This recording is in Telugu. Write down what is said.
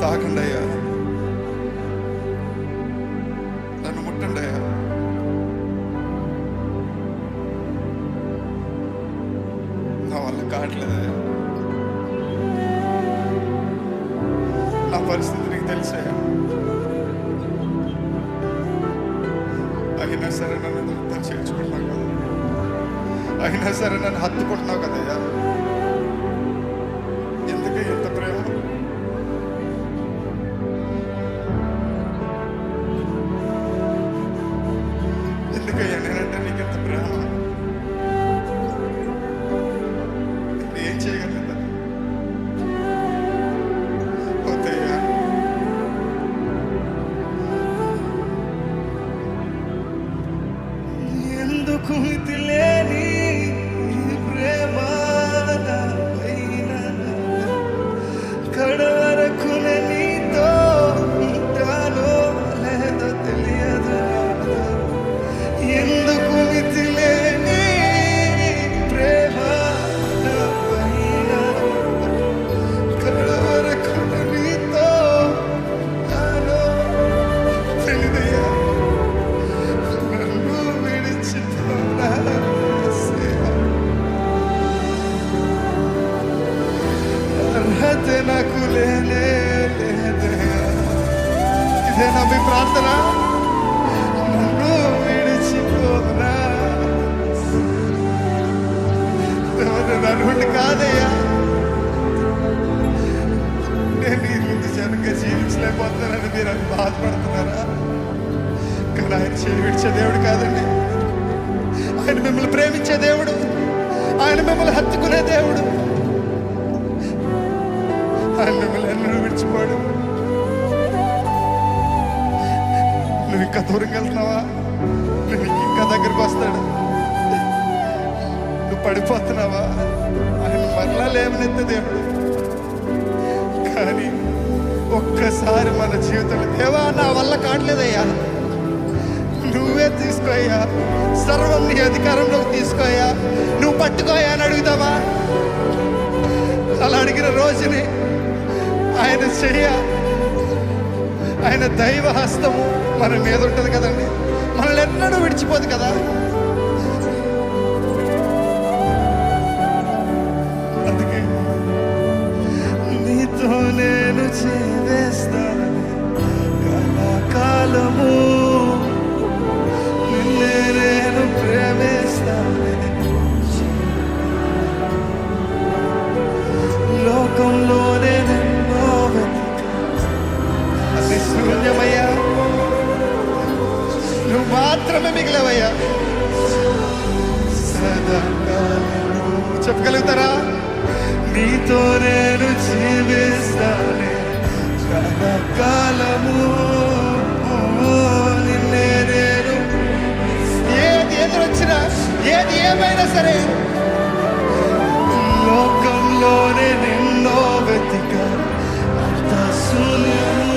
తాకండి అయ్యా. నన్ను ముట్టండి అయ్యా. నా వల్ల కావట్లేదయ్యా నా పరిస్థితి నీకు తెలిసాయా అయినా సరే నన్ను అర్థం చేర్చుకుంటున్నావు కదా. అయినా సరే నన్ను హత్తుకుంటున్నావు కదయ్యా ఇప్పుడు నాకు లేనే లేదయ్యా ఇదేనా మీ ప్రార్థన? నన్ను విడిచిపోనా నన్ను కాదయ్యా. నేను ఈ ముందు జనంగా జీవించలేకపోతున్నానని మీరు అని బాధపడుతున్నారా? కానీ ఆయన చేయి విడిచే దేవుడు కాదండి. ఆయన మిమ్మల్ని ప్రేమించే దేవుడు. ఆయన మిమ్మల్ని హత్తుకునే దేవుడు. నువ్వు ఇంకా దూరంగా వెళ్తున్నావా? నువ్వు ఇంకా దగ్గరికి వస్తాడు? నువ్వు పడిపోతున్నావా? ఆయన మరలా లేవనెత్తే దేవుడు. కానీ ఒక్కసారి మన జీవితంలో దేవా నా వల్ల కావట్లేదయ్యా. నువ్వే తీసుకోయ్యా. సర్వం నీ అధికారంలోకి తీసుకోయా నువ్వు పట్టుకోయా అని అడుగుతావా? అలా అడిగిన రోజుని ఆయన చెయ్య. ఆయన దైవ హస్తము మన మీద ఉంటుంది కదండి. మనల్ని ఎన్నడూ విడిచిపోదు కదా. అందుకే నీతో నేను చే మాత్రమే మిగిలేవయ్యా. చెప్పగలుగుతారా? నీతో నేను జీవిస్తాను. కాలము నిన్నే నేను. ఏది ఏమైనా సరే. లోకంలోనే నిన్నో వెతిక అంత సూర్యుడు